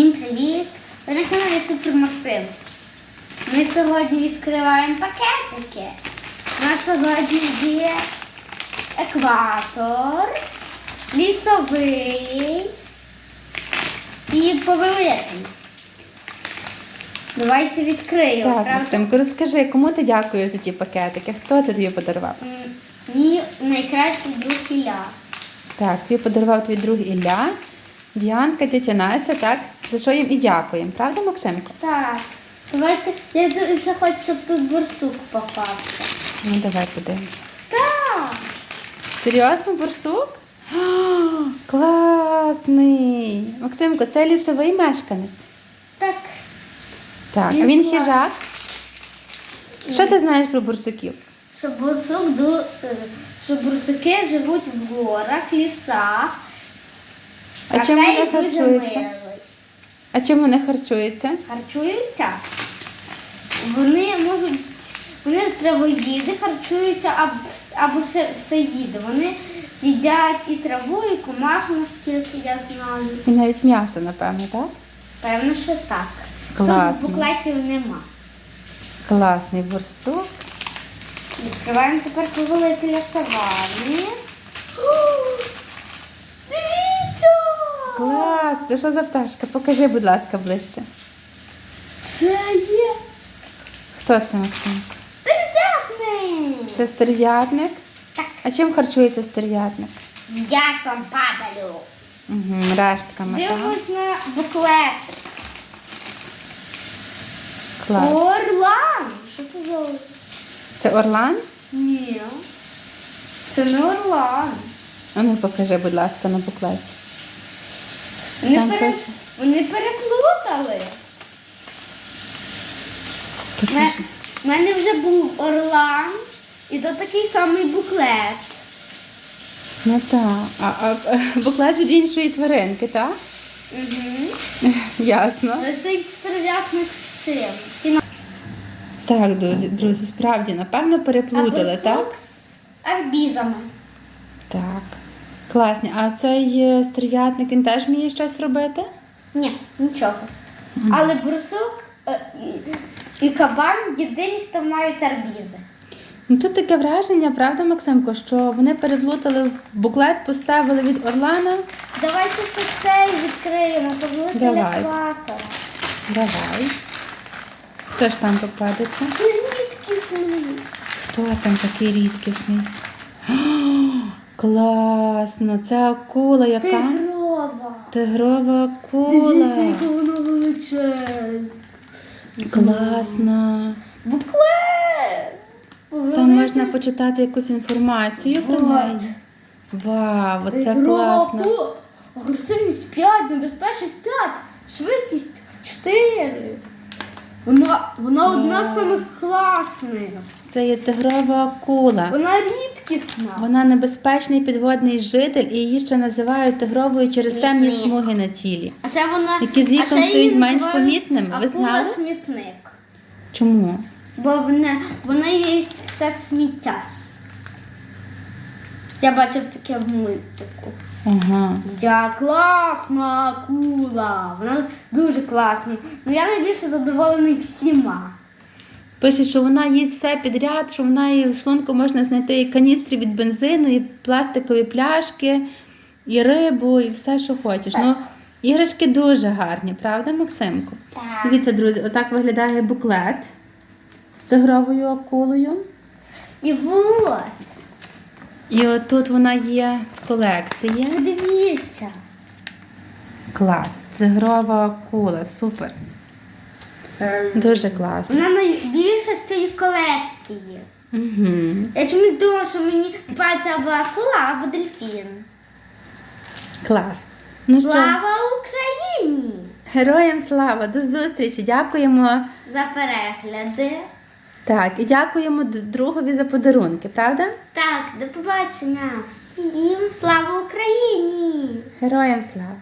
Всім привіт! Ви на каналі Супер Максим. Ми сьогодні відкриваємо пакетики. У нас сьогодні є екватор, лісовий і повелитель. Давайте відкриємо. Так, Правда? Максимко, розкажи, кому ти дякуєш за ті пакетики? Хто це тобі подарував? Мій найкращий друг Ілля. Так, тобі подарував твій друг Ілля, Діанка, тетя Настя, так? За що їм і дякуємо, правда, Максимко? Так. Давайте. Я дуже хочу, щоб тут борсук попався. Ну, давай подивимося. Так. Серйозно, борсук? О, класний! Максимко, це лісовий мешканець. Так. Так, а Він хижак. Що ти знаєш про борсуків? Що борсук ду- е, що борсуки живуть в горах, лісах. А чим вони їх харчуються? А чим вони харчуються? Харчуються. Вони можуть, вони травоїди харчуються або, або ще всеїди. Вони їдять і траву, і комах, наскільки я знаю. І навіть м'ясо, напевно, так? Певно, що так. Класно. Тут буклетів нема. Класний борсук. Відкриваємо тепер повелителя савани. Дивіться! Клас! Це що за пташка? Покажи, будь ласка, ближче. Це є Хто це, Максим? стерв'ятник! Це стерв'ятник. Так. А чим харчується стерв'ятник? М'ясом падалю. Угу, рештками, так? Дивимось на буклет. Клас. Орлан! Що це за орлан? Це орлан? Ні. Це не орлан. А ну покажи, будь ласка, на буклеті. Вони, Там пере... пише. Вони переплутали. У Покажи. мене вже був орлан, і то такий самий буклет. Ну так. А, а а, буклет від іншої тваринки, так? Угу. Ясно. Але цей стерв'ятник з чим? Так, друзі, друзі, справді, напевно, переплутали, Або так? з арбізами. Так. Класні. А цей е, стерв'ятник, він теж вміє щось робити? Ні, нічого. Але брусок е, і, кабан єдині, хто мають арбізи. Ну тут таке враження, правда, Максимко, що вони переплутали буклет, поставили від Орлана. Давайте ще цей відкриємо, повелителя Давай. екватора. Давай. Хто ж там попадеться? Це рідкісний. Хто там такий рідкісний? Класно! Це акула, яка? Тигрова. Тигрова Дивіться, акула. яка вона величезна. Класно. Буклет. Там можна почитати якусь інформацію про неї. Вау, оце класно. акула. Агресивність 5, небезпечність 5, швидкість 4. Вона, вона одна з самих класних. Це є тигрова акула. Вона рідкісна. Вона небезпечний підводний житель, і її ще називають тигровою через темні смуги на тілі. А ще вона Які з віком менш помітними, ви знали? Смітник. Чому? Бо вона, вона їсть все сміття. Я бачив таке в мультику. Ага. Я класна акула. Вона дуже класна. Ну я найбільше задоволений всіма. Пише, що вона їсть все підряд, що вона і в шлунку можна знайти і каністри від бензину, і пластикові пляшки, і рибу, і все, що хочеш. Ну, іграшки дуже гарні, правда, Максимку? Так. Дивіться, друзі, отак виглядає буклет з тигровою акулою. І от, І отут вона є з колекції. подивіться. Клас, тигрова акула, супер. Дуже класно. Вона найбільша з цієї колекції. Угу. Я чомусь думала, що мені попається або акула, або дельфін. Клас. Ну що, Слава Україні! героям слава, до зустрічі. Дякуємо. За перегляди. Так, і дякуємо другові за подарунки, правда? Так, до побачення. Всім слава Україні! Героям слава.